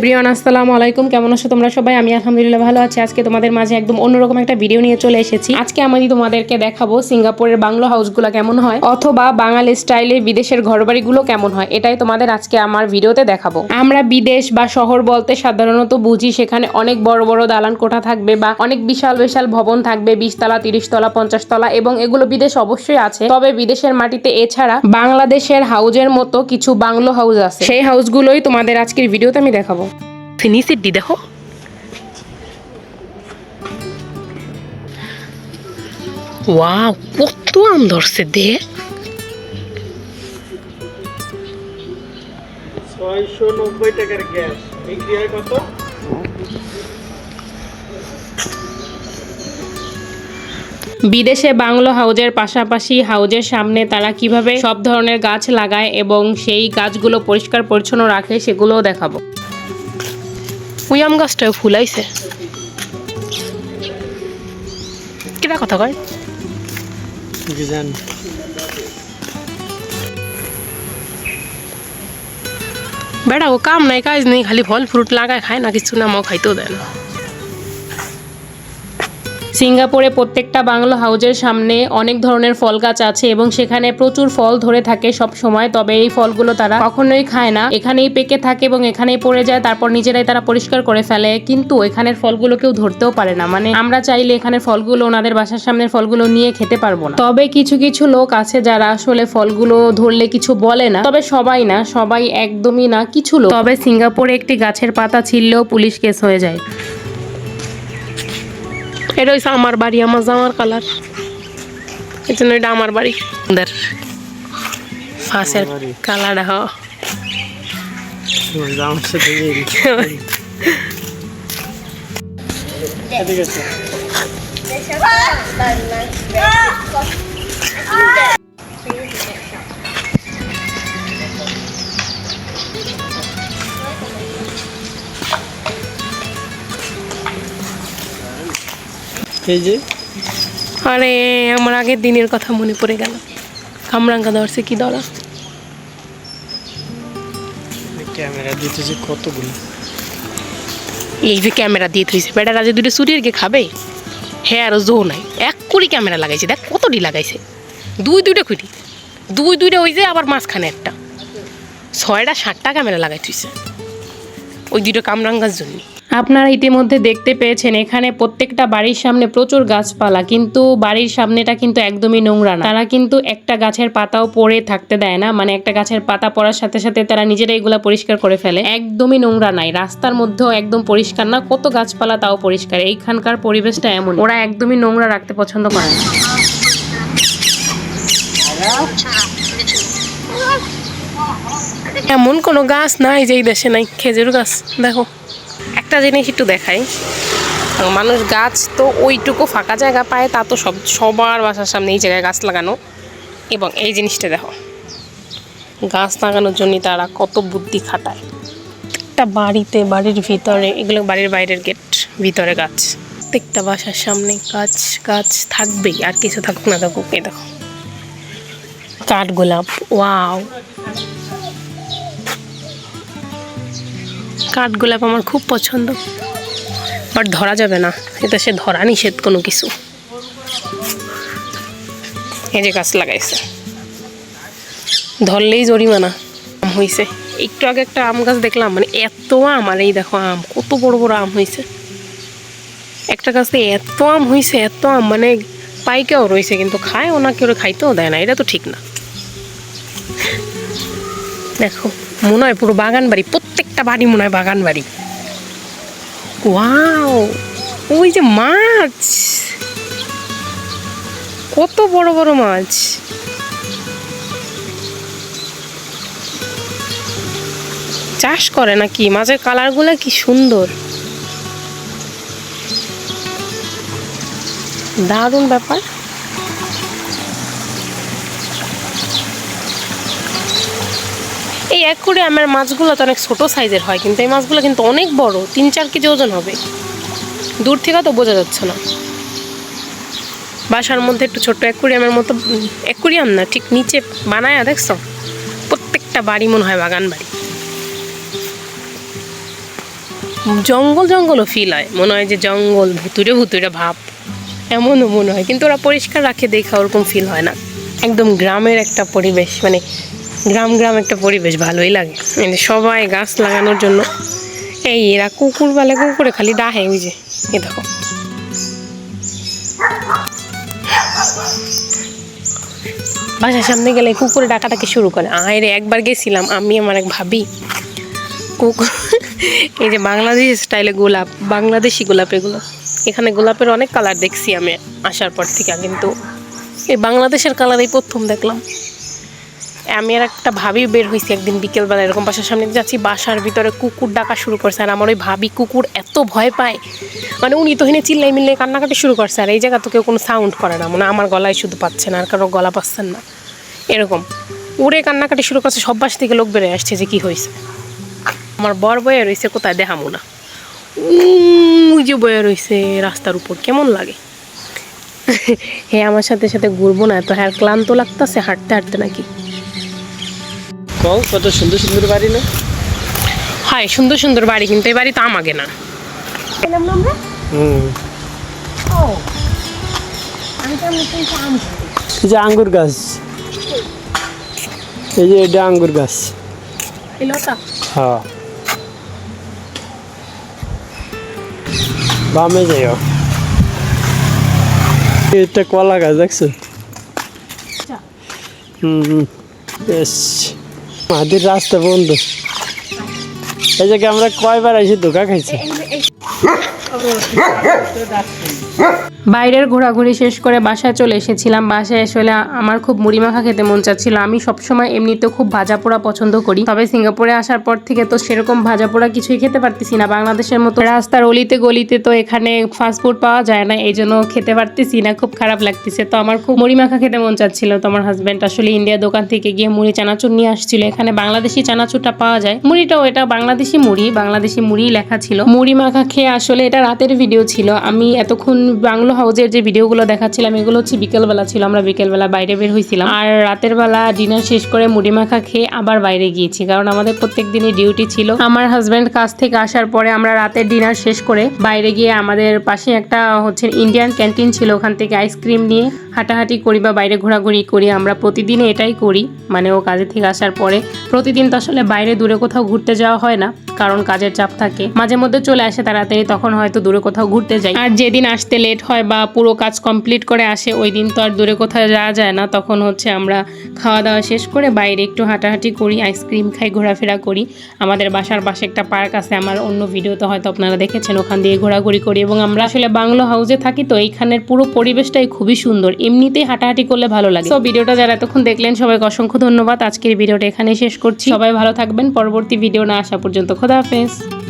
Everyone, আসসালামু আলাইকুম। কেমন আছো তোমরা সবাই? আমি আলহামদুলিল্লাহ ভালো আছি। আজকে তোমাদের মাঝে একদম অন্যরকম একটা ভিডিও নিয়ে চলে এসেছি। আজকে আমি তোমাদেরকে দেখাবো সিঙ্গাপুরের বাংলো হাউসগুলো কেমন হয়, অথবা বাঙালি স্টাইলে বিদেশের ঘরবাড়িগুলো কেমন হয়। এটাই তোমাদের আজকে আমার ভিডিওতে দেখাবো। আমরা বিদেশ বা শহর বলতে সাধারণত বুঝি সেখানে অনেক বড় বড় দালান কোঠা থাকবে বা অনেক বিশাল বিশাল ভবন থাকবে বিশ তলা তিরিশ তলা পঞ্চাশ তলা এবং এগুলো বিদেশ অবশ্যই আছে। তবে বিদেশের মাটিতে এছাড়া বাংলাদেশের হাউজের মতো কিছু বাংলো হাউস আছে। সেই হাউসগুলোই তোমাদের আজকের ভিডিওতে আমি দেখাবো। দেখো। ওয়াও কত আম ধরছে দে। ছয়শো নব্বই টাকার গ্যাস। বিক্রি হয় কত? বিদেশে বাংলো হাউজের পাশাপাশি হাউজের সামনে তারা কীভাবে সব ধরনের গাছ লাগায় এবং সেই গাছগুলো পরিষ্কার পরিচ্ছন্ন রাখে সেগুলোও দেখাবো। ওই আম গাছটাও ফুলাইছে। কিরা কথা কয়? বেড়া ও কাম নাই কাজ নেই খালি ফল ফ্রুট লাগায় খায় না কিছু না মাও খাইতেও দেয় না। সিঙ্গাপুরে প্রত্যেকটা বাংলো হাউজের সামনে অনেক ধরনের ফল গাছ আছে এবং সেখানে প্রচুর ফল ধরে থাকে সব সময়, তবে এই ফলগুলো তারা কখনোই খায় না। এখানেই পেকে থাকে এবং এখানেই পড়ে যায়, তারপর নিজেরাই তারা পরিষ্কার করে ফেলে, কিন্তু এখানের ফলগুলো কেউ ধরতেও পারে না। মানে আমরা চাইলে এখানের ফলগুলো, ওনাদের বাসার সামনের ফলগুলো নিয়ে খেতে পারব না। তবে কিছু কিছু লোক আছে যারা আসলে ফলগুলো ধরলে কিছু বলে না। তবে সবাই না, সবাই একদমই না, কিছু লোক। তবে সিঙ্গাপুরে একটি গাছের পাতা ছিললেও পুলিশ কেস হয়ে যায়। এটা হচ্ছে আমার বাড়ি আমার জামার কালার এই জন্য এটা আমার বাড়ি। সুন্দর ফাঁসের কালার হ এই যে। আরে আমার আগের দিনের কথা মনে পড়ে গেল। কামরাঙ্গা ধরছে কি ধরা? ক্যামেরা দিতেছে কতগুলো? এই যে ক্যামেরা দিয়ে থইছে। বেটারা যে দুটো চুরির গে খাবে? হ্যাঁ আর জো নাই। এক কুড়ি ক্যামেরা লাগাইছে। দেখ কতটি লাগাইছে। দুই দুইটা কুড়ি। দুই দুইটা ওই যে আবার মাঝখানে একটা। ছয়টা সাতটা ক্যামেরা লাগাই থইছে। ওই দুটো কামরাঙ্গার জন্য। আপনারা ইতিমধ্যে দেখতে পেয়েছেন, এখানে প্রত্যেকটা বাড়ির সামনে প্রচুর গাছপালা, কিন্তু বাড়ির সামনেটা কিন্তু একদমই নোংরা না। তারা কিন্তু একটা গাছের পাতাও পড়ে থাকতে দেয় না মানে একটা গাছের পাতা পড়ার সাথে সাথে তারা নিজেরাই এগুলা পরিষ্কার করে ফেলে। একদমই নোংরা নাই, রাস্তার মধ্যেও একদম পরিষ্কার না, কত গাছপালা তাও পরিষ্কার, এইখানকার পরিবেশটা এমন ওরা একদমই নোংরা রাখতে পছন্দ করে না। এমন কোনো গাছ নাই যে এই দেশে নাই, খেজুর গাছ, দেখো। একটা জিনিস একটু দেখাই। মানুষ গাছ তো ওইটুকু ফাঁকা জায়গা পায়, তা তো সব, সবার বাসার সামনে এই জায়গায় গাছ লাগানো। এবং এই জিনিসটা দেখো, গাছ লাগানোর জন্য তারা কত বুদ্ধি খাটায়। একটা বাড়িতে, বাড়ির ভিতরে, এগুলো বাড়ির বাইরের গেট ভিতরে গাছ। প্রত্যেকটা বাসার সামনে গাছ গাছ থাকবেই, আর কিছু থাকুক না থাকুক, এই দেখো। কাঠগোলাপ ওয়াও কাঠগোলাপ আমার খুব পছন্দ। বাট ধরা যাবে না, এটা সে ধরা নিষেধ কোনো কিছু। এই যে গাছ লাগাইছে। ধরলেই জরিমানা আম হয়েছে একটু আগে একটা আম গাছ দেখলাম মানে এত আম, আর এই দেখো আম, কত বড় বড় আম হয়েছে একটা গাছে এত আম হয়েছে এত আম মানে পাইকেও রয়েছে কিন্তু খায় ওনা কেউ খাইতেও দেয় না, এটা তো ঠিক না। দেখো, মনে হয় পুরো বাগান বাড়ি প্রত্যেকটা বাড়ি মনে হয় বাগান বাড়ি। ওয়াও, ওই যে মাছ। কত বড় বড় মাছ। চাষ করে নাকি? মাছের কালারগুলো কি সুন্দর। দারুণ ব্যাপার। এই এক করে আমার মাছগুলো তো অনেক ছোট সাইজের হয়, কিন্তু এই মাছগুলো কিন্তু অনেক বড়, তিন চার কেজি ওজন হবে। দূর থেকে তো বোঝা যাচ্ছে না। বাসার মধ্যে একটু ছোট্ট অ্যাকুরিয়ামের মতো অ্যাকুরিয়াম না, ঠিক নিচে বানায় দেখছ? প্রত্যেকটা বাড়ি মনে হয় বাগান বাড়ি। জঙ্গল জঙ্গলও ফিল হয়, মনে হয় যে জঙ্গল ভুতুরে ভুতুরে ভাব, এমনও মনে হয়, কিন্তু ওরা পরিষ্কার রাখে দেখা ওরকম ফিল হয় না। একদম গ্রামের একটা পরিবেশ মানে গ্রাম গ্রাম একটা পরিবেশ, ভালোই লাগে। সবাই গাছ লাগানোর জন্য। এই এরা কুকুর বলে কুকুরে খালি ডাহে, ওই যে, এ দেখো। বাসার সামনে গেলে কুকুরে ডাকাটাকে শুরু করে। আয় রে একবার গেছিলাম, আমি, আমার এক ভাবি। কুকুর, এই যে বাংলাদেশ স্টাইলে গোলাপ, বাংলাদেশি গোলাপ এগুলো। এখানে গোলাপের অনেক কালার দেখছি আমি আসার পর থেকে, কিন্তু এই বাংলাদেশের কালার এই প্রথম দেখলাম। আমি আর একটা ভাবি বের হয়েছি একদিন বিকেলবেলা, এরকম বাসার সামনে যাচ্ছি, বাসার ভিতরে কুকুর ডাকা শুরু করছে, আর আমার ওই ভাবি কুকুর এত ভয় পায়। মানে উনি তো হেনে চিল্লাই মিল্লাই কান্নাকাটি শুরু করছে, আর এই জায়গা তো কেউ কোনো সাউন্ড করে না মানে আমার গলায় শুধু পাচ্ছে না, আর কারও গলা পাচ্ছেন না। এরকম। উড়ে কান্নাকাটি শুরু করছে, সব বাস থেকে লোক বেড়ে আসছে যে কি হয়েছে। আমার বর বয়ে রয়েছে কোথায় দেখামো না। ওই যে বয়ে রয়েছে রাস্তার উপর, কেমন লাগে? হ্যাঁ আমার সাথে সাথে ঘুরবো না তো হ্যাঁ ক্লান্ত লাগতেছে, হাঁটতে হাঁটতে নাকি? কও কত সুন্দর সুন্দর বাড়ি না? হয় সুন্দর সুন্দর বাড়ি কিন্তু এই বাড়ি তো আমাকে না। হুম। এই যে আঙ্গুর গাছ। এই যে এটা আঙ্গুর গাছ। হ্যাঁ। বামে যাইও। এটা কলা গাছ দেখছ? হুম হুম। বেশ। মাটির রাস্তা বন্ধ। এই যে আমরা কয়বার এসে ধোকা খাইছি? বাইরের ঘোরাঘুরি শেষ করে বাসায় চলে এসেছিলাম। বাসায় আসলে আমার খুব মুড়ি মাখা খেতে মন চাচ্ছিল। আমি সবসময় এমনিতে খুব ভাজা পোড়া পছন্দ করি। তবে সিঙ্গাপুরে আসার পর থেকে তো সেরকম ভাজা পোড়া কিছুই খেতে পারতেছি না। বাংলাদেশের মতো রাস্তার অলিতে গলিতে তো এখানে ফাস্টফুড পাওয়া যায় না। এই জন্য খেতে পারতেছি না। খুব খারাপ লাগতেছে। তো আমার খুব মুড়ি মাখা খেতে মন চাচ্ছিল। তো আমার হাজব্যান্ড আসলে ইন্ডিয়া দোকান থেকে গিয়ে মুড়ি চানাচুর নিয়ে আসছিল। এখানে বাংলাদেশি চানাচুরটা পাওয়া যায়। মুড়িটাও এটা বাংলাদেশি মুড়ি। বাংলাদেশি মুড়ি লেখা ছিল। মুড়ি মাখা খেয়ে আসলে এটা রাতের ভিডিও ছিল। আমি এতক্ষণ বাংলো হাউজের যে ভিডিওগুলো দেখাচ্ছিলাম, এগুলো হচ্ছে বিকেলবেলা ছিল, আমরা বিকেলবেলা বাইরে বের হয়েছিলাম আর রাতের বেলা ডিনার শেষ করে মুড়ি মাখা খেয়ে আবার বাইরে গিয়েছি, কারণ আমাদের প্রত্যেক দিনই ডিউটি ছিল। আমার হাজব্যান্ড কাজ থেকে আসার পরে আমরা রাতের ডিনার শেষ করে বাইরে গিয়ে আমাদের পাশে একটা হচ্ছে ইন্ডিয়ান ক্যান্টিন ছিল, ওখান থেকে আইসক্রিম নিয়ে হাঁটাহাঁটি করি বা বাইরে ঘোরাঘুরি করি। আমরা প্রতিদিনই এটাই করি মানে ও কাজে থেকে আসার পরে। প্রতিদিন তো আসলে বাইরে দূরে কোথাও ঘুরতে যাওয়া হয় না। কারণ কাজের চাপ থাকে। মাঝে মধ্যে চলে আসে তাড়াতাড়ি, তখন হয়তো দূরে কোথাও ঘুরতে যাই। আর যেদিন আসতে লেট হয় বা পুরো কাজ কমপ্লিট করে আসে, ওই দিন তো আর দূরে কোথাও যাওয়া যায় না। তখন হচ্ছে আমরা খাওয়া দাওয়া শেষ করে বাইরে একটু হাঁটাহাঁটি করি আইসক্রিম খাই, ঘোরাফেরা করি। আমাদের বাসার পাশে একটা পার্ক আছে, আমার অন্য ভিডিওতে হয়তো আপনারা দেখেছেন, ওখান দিয়ে ঘোরাঘুরি করি এবং আমরা আসলে বাংলো হাউসে থাকি, তো এইখানের পুরো পরিবেশটাই খুবই সুন্দর। এমনিতেই হাঁটাহাঁটি করলে ভালো লাগে। তো ভিডিওটা যারা এতক্ষণ দেখলেন, সবাইকে অসংখ্য ধন্যবাদ। আজকের ভিডিওটা এখানেই শেষ করছি। সবাই ভালো থাকবেন। পরবর্তী ভিডিও না আসা পর্যন্ত খোদা হাফেজ